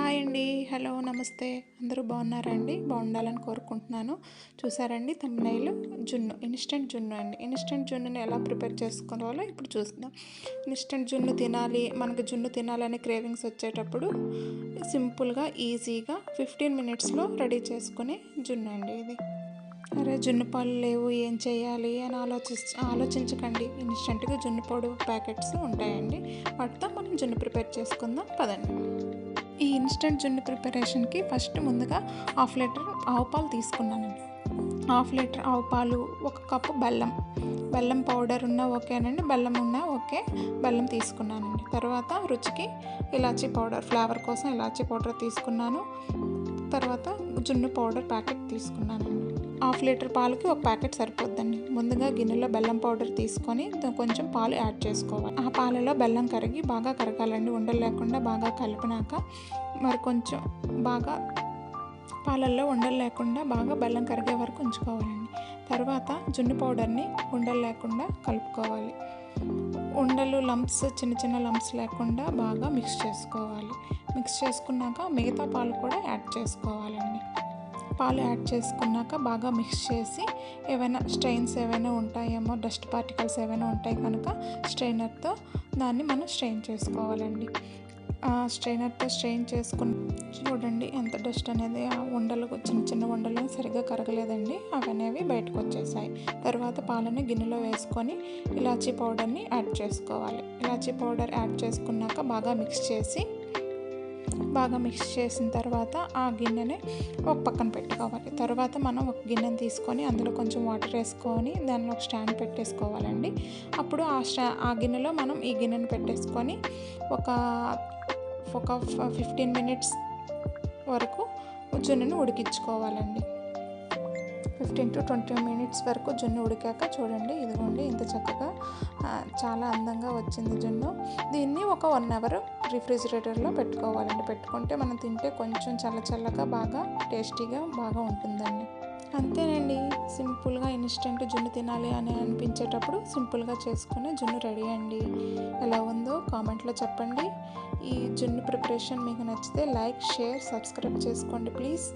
Hi అండి. Hello నమస్తే. అందరూ బాగున్నారా అండి? బాగుండాలని కోరుకుంటున్నాను. చూసారండి తమిళ జున్ను ఇన్స్టెంట్ జున్ను అండి. ఇన్స్టెంట్ జున్నుని ఎలా ప్రిపేర్ చేసుకోవాలో ఇప్పుడు చూద్దాం ఇన్స్టెంట్ జున్ను తినాలి మనకి జున్ను తినాలని క్రేవింగ్స్ వచ్చేటప్పుడు సింపుల్గా ఈజీగా ఫిఫ్టీన్ మినిట్స్లో రెడీ చేసుకునే జున్ను అండి ఇది. అరే జున్ను పాలు లేవు ఏం చేయాలి అని ఆలోచి ఆలోచించకండి. ఇన్స్టెంట్గా జున్ను పొడి ప్యాకెట్స్ ఉంటాయండి. వాటితో మనం జున్ను ప్రిపేర్ చేసుకుందాం. పదండి. ఈ ఇన్స్టెంట్ జున్ను ప్రిపరేషన్కి ఫస్ట్ ముందుగా హాఫ్ లీటర్ ఆవు పాలు తీసుకున్నానండి. హాఫ్ లీటర్ ఆవు పాలు ఒక కప్పు బెల్లం. బెల్లం పౌడర్ ఉన్నా ఓకేనండి బెల్లం ఉన్నా ఓకే బెల్లం తీసుకున్నానండి. తర్వాత రుచికి ఇలాచీ పౌడర్ ఫ్లేవర్ కోసం ఇలాచీ పౌడర్ తీసుకున్నాను. తర్వాత జున్ను పౌడర్ ప్యాకెట్ తీసుకున్నానండి. హాఫ్ లీటర్ పాలకి ఒక ప్యాకెట్ సరిపోద్దండి. ముందుగా గిన్నెలో బెల్లం పౌడర్ తీసుకొని కొంచెం పాలు యాడ్ చేసుకోవాలి. ఆ పాలలో బెల్లం కరిగి బాగా కరగాలండి. ఉండలు లేకుండా బాగా కలిపినాక మరి కొంచెం బాగా పాలల్లో ఉండలు లేకుండా బాగా బెల్లం కరిగే వరకు ఉంచుకోవాలండి. తర్వాత జున్ను పౌడర్ని ఉండలు లేకుండా కలుపుకోవాలి. ఉండలు లంప్స్ చిన్న చిన్న లంప్స్ లేకుండా బాగా మిక్స్ చేసుకోవాలి. మిక్స్ చేసుకున్నాక మిగతా పాలు కూడా యాడ్ చేసుకోవాలండి. పాలు యాడ్ చేసుకున్నాక బాగా మిక్స్ చేసి ఏవైనా స్ట్రెయిన్స్ ఏవైనా ఉంటాయేమో డస్ట్ పార్టికల్స్ ఏవైనా ఉంటాయి కనుక స్ట్రైనర్తో దాన్ని మనం స్ట్రెయిన్ చేసుకోవాలండి. స్ట్రైనర్తో స్ట్రెయిన్ చేసుకుని చూడండి ఎంత డస్ట్ అనేది ఆ ఉండలు చిన్న చిన్న ఉండలు సరిగ్గా కరగలేదండి. అవనేవి బయటకు వచ్చేసాయి. తర్వాత పాలను గిన్నెలో వేసుకొని ఇలాచీ పౌడర్ని యాడ్ చేసుకోవాలి. ఇలాచీ పౌడర్ యాడ్ చేసుకున్నాక బాగా మిక్స్ చేసి బాగా మిక్స్ చేసిన తర్వాత ఆ గిన్నెని ఒక పక్కన పెట్టుకోవాలి. తర్వాత మనం ఒక గిన్నెని తీసుకొని అందులో కొంచెం వాటర్ వేసుకొని దానిలో ఒక స్టాండ్ పెట్టేసుకోవాలండి. అప్పుడు ఆ స్టా ఆ గిన్నెలో మనం ఈ గిన్నెని పెట్టేసుకొని ఒక ఒక ఫిఫ్టీన్ మినిట్స్ వరకు జున్నును ఉడికించుకోవాలండి. ఫిఫ్టీన్ టు ట్వంటీ మినిట్స్ వరకు జున్ను ఉడికాక చూడండి ఇదిగోండి ఇంత చక్కగా చాలా అందంగా వచ్చింది జున్ను. దీన్ని ఒక వన్ అవర్ రిఫ్రిజిరేటర్లో పెట్టుకోవాలండి. పెట్టుకుంటే మనం తింటే కొంచెం చల్ల చల్లగా బాగా టేస్టీగా బాగా ఉంటుందండి. అంతేనండి సింపుల్గా ఇన్స్టెంట్ జున్ను తినాలి అని అనిపించేటప్పుడు సింపుల్గా చేసుకునే జున్ను రెడీ అండి. ఎలా ఉందో కామెంట్లో చెప్పండి. ఈ జున్ను ప్రిపరేషన్ మీకు నచ్చితే లైక్ షేర్ సబ్స్క్రైబ్ చేసుకోండి ప్లీజ్.